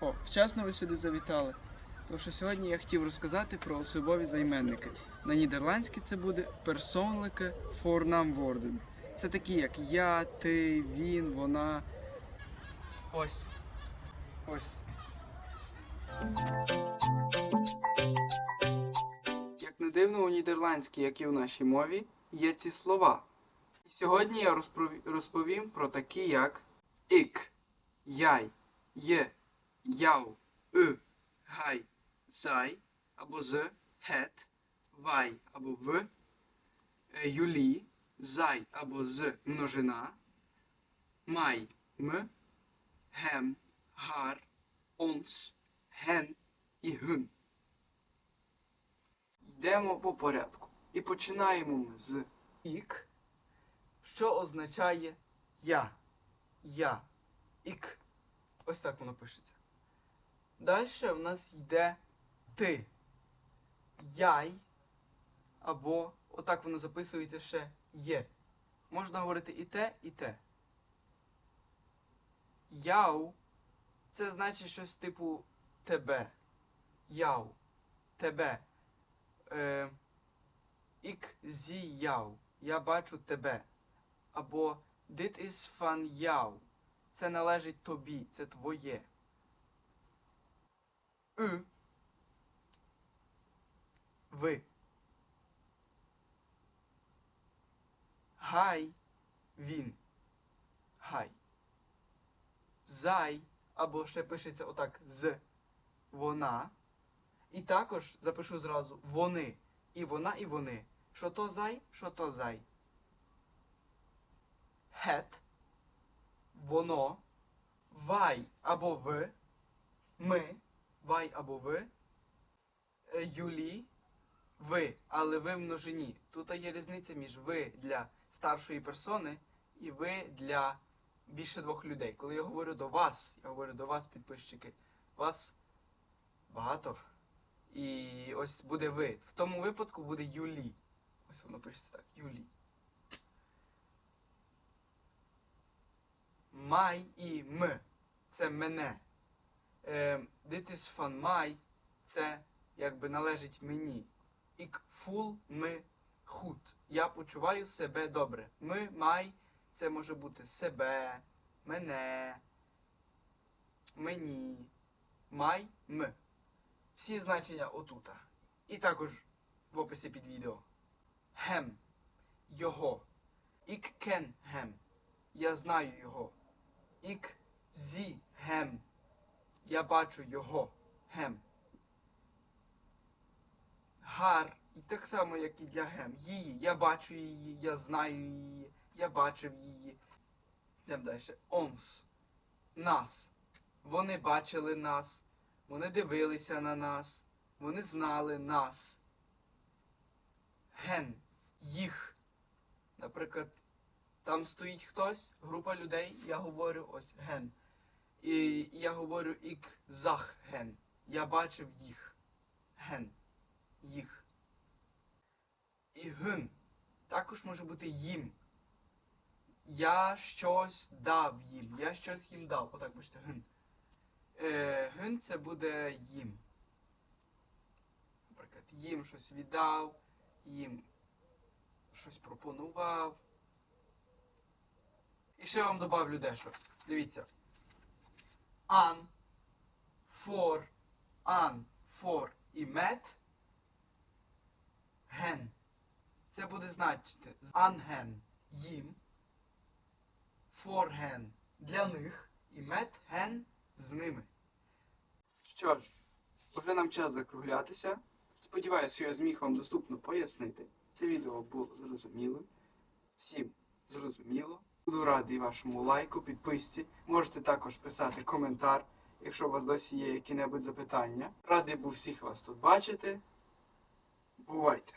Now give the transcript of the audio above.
О, вчасно ви сюди завітали. Тому що сьогодні я хотів розказати про особові займенники. На нідерландській це буде персонlijke voornaamwoorden. Це такі, як я, ти, він, вона. Ось. Ось. Як не дивно, у нідерландській, як і в нашій мові, є ці слова. І сьогодні я розпові- розповім про такі, як ік, яй, є, яу, ü, гай, зай або з, хет, вай або в, е, юлі, зай або з множина, май, м, гем, гар, онс, ген і гун. Йдемо по порядку. І починаємо ми з ік, що означає я. Я. Ік. Ось так воно пишеться. Далі в нас йде ти. Яй. Або отак воно записується ще є. Можна говорити і те, і те. Яу. Це значить щось типу тебе. Яу. Тебе. Е, ік зі яу. Я бачу тебе. Або dit is van jou. Це належить тобі, це твоє. Ü. Ви. Гай. Він. Гай. Зай. Або ще пишеться отак з. Вона. І також запишу зразу вони. І вона, і вони. Що то зай, що то зай. Het. Воно. Вай або ви. Ми. Вай або ви. Е, Юлі. Ви. Але ви в множині. Тут є різниця між ви для старшої персони і ви для більше двох людей. Коли я говорю до вас, я говорю до вас, підписчики, вас багато. І ось буде ви. В тому випадку буде Юлі. Ось воно пишеться так. Юлі. Май і м. Це мене. Е, dit is van mij. Це якби належить мені. Ik voel me goed. Я почуваю себе добре. Ми, май, це може бути себе, мене, мені, май, м. Всі значення отута. І також в описі під відео. Гем. Його. Ik ken hem. Я знаю його. Ik zie hem. Я бачу його. Гем. Гар. І так само, як і для гем. Її. Я бачу її, я знаю її, я бачив її. Йдемо далі. Онс. Нас. Вони бачили нас. Вони дивилися на нас. Вони знали нас. Ген. Їх. Наприклад, там стоїть хтось, група людей, я говорю ось ген. І я говорю ік зах ген. Я бачив їх. Ген. Їх. І гн. Також може бути їм. Я щось дав їм. Я щось їм дав. Отак бачите, гн. Е, гн це буде їм. Наприклад, їм щось віддав, їм щось пропонував. І ще вам добавлю дещо. Дивіться. An, for, an, for і met. Ген. Це буде значити анген їм. Hen для них. І hen з ними. Що ж, вже нам час закруглятися. Сподіваюся, що я зміг вам доступно пояснити. Це відео було зрозумілим. Всім зрозуміло. Буду радий вашому лайку, підписці. Можете також писати коментар, якщо у вас досі є які-небудь запитання. Радий був всіх вас тут бачити. Бувайте!